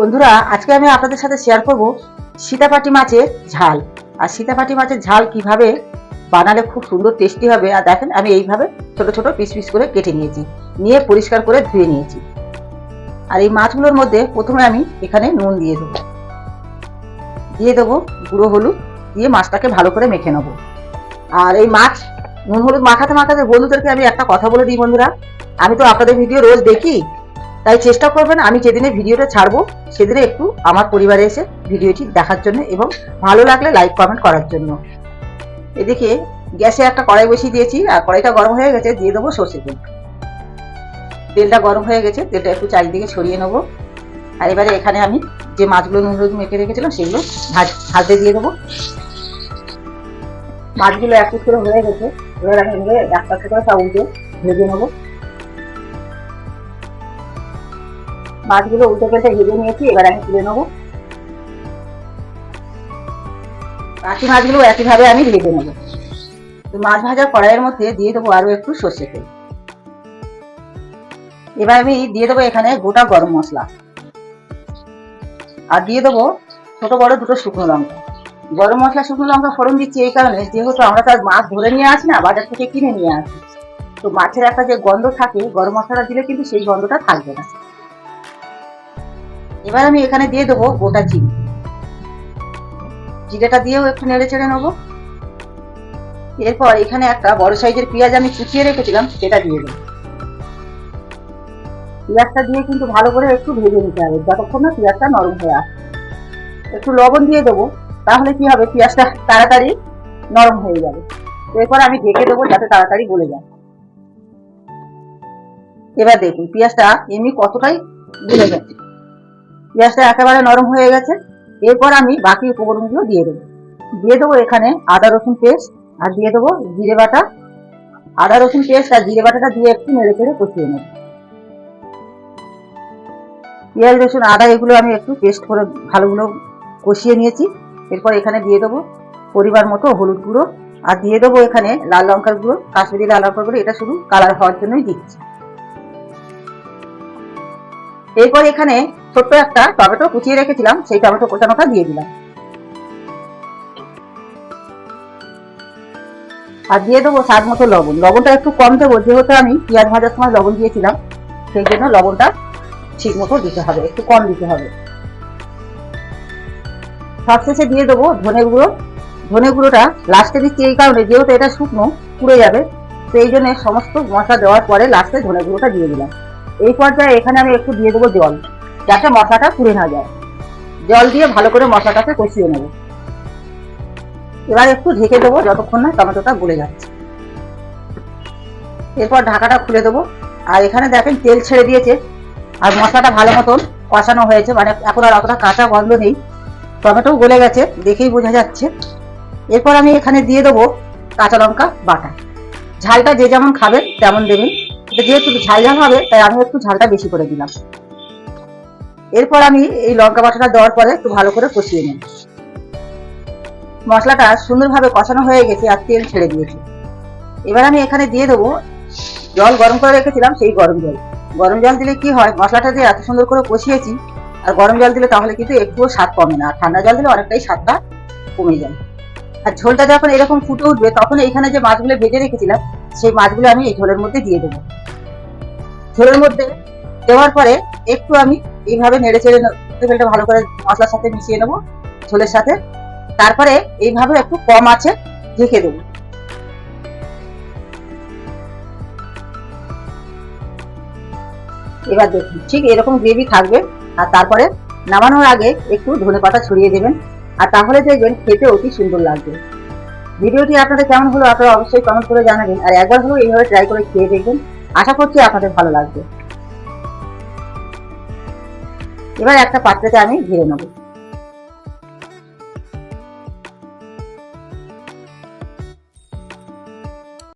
বন্ধুরা, আজকে আমি আপনাদের সাথে শেয়ার করব সীতাপাটি মাছের ঝাল। আর সীতাপাটি মাছের ঝাল কীভাবে বানালে খুব সুন্দর টেস্টি হবে, আর দেখেন আমি এইভাবে ছোট ছোট পিস পিস করে কেটে নিয়েছি, নিয়ে পরিষ্কার করে ধুয়ে নিয়েছি। আর এই মাছগুলোর মধ্যে প্রথমে আমি এখানে নুন দিয়ে দেবো। দিয়ে দেবো গুঁড়ো হলুদ, দিয়ে মাছটাকে ভালো করে মেখে নেব। আর এই মাছ, নুন হলুদ মাখাতে মাখাতে বন্ধুদেরকে আমি একটা কথা বলে দিই বন্ধুরা, আমি তো আপনাদের ভিডিও রোজ দেখি তাই চেষ্টা করবেন আমি যেদিনে ভিডিওটা ছাড়বো, সেদিনে একটু আমার পরিবারে এসে ভিডিওটি দেখার জন্য এবং ভালো লাগলে লাইক কমেন্ট করার জন্য। এদিকে গ্যাসে একটা কড়াই বসিয়ে দিয়েছি, আর কড়াইটা গরম হয়ে গেছে, দিয়ে দেবো সর্ষে তেল। তেলটা গরম হয়ে গেছে, তেলটা একটু চারিদিকে ছড়িয়ে নেব। আর এবারে এখানে আমি যে মাছগুলো নুন হলুদ মেখে রেখেছিলাম, সেগুলো ভাজ, ভাজতে দিয়ে দেবো। মাছগুলো এক করে হয়ে গেছে, এবার আমি একটা করে সব উল্টে ভেজে নেব। মাছগুলো উল্টে পেল্টে ভেজে নিয়েছি, এবার আমি তুলে নেব। বাকি মাছগুলো একইভাবে আমি ভেজে নেব। মাছ ভাজা কড়াইয়ের মধ্যে দিয়ে দেবো আরও একটু সর্ষে তেল। এবার আমি দিয়ে দেবো এখানে গোটা গরম মশলা। আর দিয়ে দেবো ছোট বড় দুটো শুকনো লঙ্কা। গরম মশলা, শুকনো লঙ্কা ফোড়ন দিচ্ছি এই কারণে, যেহেতু আমরা তার মাছ ধরে নিয়ে আসি না, বাজার থেকে কিনে নিয়ে আসি। তো মাছের একটা যে গন্ধ থাকে, গরম মশলাটা দিলে কিন্তু সেই গন্ধটা থাকবে না। এবার আমি এখানে দিয়ে দেবো গোটা চিনি জিরেটা দিয়েও একটু নেড়ে চেড়ে নেব। এরপর এখানে একটা বড় সাইজের পেঁয়াজ আমি কুচিয়ে রেখেছিলাম, সেটা দিয়ে দেবো। পেঁয়াজটা দিয়ে কিন্তু ভালো করে একটু ভেজে নিতে হবে, যতক্ষণ না পেঁয়াজটা নরম হয়ে আসে একটু লবণ দিয়ে দেবো, তাহলে কি হবে, পেঁয়াজটা তাড়াতাড়ি নরম হয়ে যাবে। এরপর আমি ঢেকে দেবো যাতে তাড়াতাড়ি গলে যায়। এবার দেখুন, পেঁয়াজটা এমনি কতটাই গলে গেছে। পেঁয়াজটা একেবারে নরম হয়ে গেছে। এরপর আমি বাকি উপকরণগুলো দিয়ে দেবো। দিয়ে দেবো এখানে আদা, রসুন পেস্ট আর দিয়ে দেবো জিরে বাটা। আদা, রসুন পেস্ট আর জিরে বাটাটা দিয়ে একটু নেড়ে চেড়ে কষিয়ে নেব। পেঁয়াজ, রসুন, আদা এগুলো আমি একটু পেস্ট করে ভালোগুলো কষিয়ে নিয়েছি। এরপর এখানে দিয়ে দেবো পরিবার মতো হলুদ গুঁড়ো। আর দিয়ে দেবো এখানে লাল লঙ্কার গুঁড়ো, কাশ্মীরি লাল লঙ্কার গুঁড়ো। এটা শুধু কালার হওয়ার জন্যই দিচ্ছি। এরপর এখানে ছোট্ট একটা টমেটো কুচিয়ে রেখেছিলাম, সেই টমেটো কোচানোটা দিয়ে দিলাম। আর দিয়ে দেবো স্বাদ মতো লবণ। লবণটা একটু কম দেবো, যেহেতু আমি পেঁয়াজ ভাজার সময় লবণ দিয়েছিলাম, সেই জন্য লবণটা ঠিক মতো দিতে হবে, একটু কম দিতে হবে। সবশেষে দিয়ে দেবো ধনে গুঁড়ো। ধনে গুঁড়োটা লাস্টে দিচ্ছি এই কারণে, যেহেতু এটা শুকনো, পুড়ে যাবে, সেই জন্য সমস্ত মশলা দেওয়ার পরে লাস্টে ধনে গুঁড়োটা দিয়ে দিলাম। এই পর্যায়ে এখানে আমি একটু দিয়ে দেবো জল, যাতে মশলাটা পুড়ে না যায়। জল দিয়ে ভালো করে মশলাটাকে কষিয়ে নেব। এবার একটু ঢেকে দেবো, যতক্ষণ না টমেটোটা গলে যাচ্ছে। এরপর ঢাকাটা খুলে দেবো। আর এখানে দেখেন তেল ছেড়ে দিয়েছে, আর মশলাটা ভালো মতন কষানো হয়েছে। মানে এখন আর অতটা কাঁচা গন্ধ নেই। টমেটো গলে গেছে, দেখেই বোঝা যাচ্ছে। এরপর আমি এখানে দিয়ে দেবো কাঁচা লঙ্কা বাটা। ঝালটা যে যেমন খাবেন, তেমন দেবেন। যেহেতু ঝাল ঝাল হবে, তাই আমি একটু ঝালটা বেশি করে দিলাম। এরপর আমি এই লঙ্কা বাটাটা দেওয়ার পরে একটু ভালো করে কষিয়ে নিই মশলাটা সুন্দরভাবে কষানো হয়ে গেছে আর তেল ছেড়ে দিয়েছে। এবার আমি এখানে দিয়ে দেবো জল, গরম করে রেখেছিলাম সেই গরম জল। গরম জল দিলে কি হয়, মশলাটা দিয়ে এত সুন্দর করে কষিয়েছি, আর গরম জল দিলে তাহলে কিন্তু একটুও স্বাদ কমে না, আর ঠান্ডা জল দিলে অনেকটাই স্বাদটা কমে যায়। আর ঝোলটা যখন এরকম ফুটে উঠবে, তখন এইখানে যে মাছগুলো ভেজে রেখেছিলাম সেই মাছগুলো আমি এই ঝোলের মধ্যে দিয়ে দেবো। ঝোলের মধ্যে দেওয়ার পরে একটু আমি এইভাবে নেড়ে চেড়ে তেলটা ভালো করে মশলার সাথে মিশিয়ে নেব ঝোলের সাথে। তারপরে এইভাবে একটু কম আছে ঢেকে দেবো। এবার দেখুন, ঠিক এরকম গ্রেভি থাকবে। আর তারপরে নামানোর আগে একটু ধনে পাতা ছড়িয়ে দেবেন। আর তাহলে দেখবেন খেতে অতি সুন্দর লাগবে। ভিডিওটি আপনাদের কেমন হলো আপনারা অবশ্যই কমেন্ট করে জানাবেন। আর একবার হলেও এইভাবে ট্রাই করে খেয়ে দেখবেন। আশা করছি আপনাদের ভালো লাগবে। এবার একটা পাত্রতে আমি ঘিরে নেব।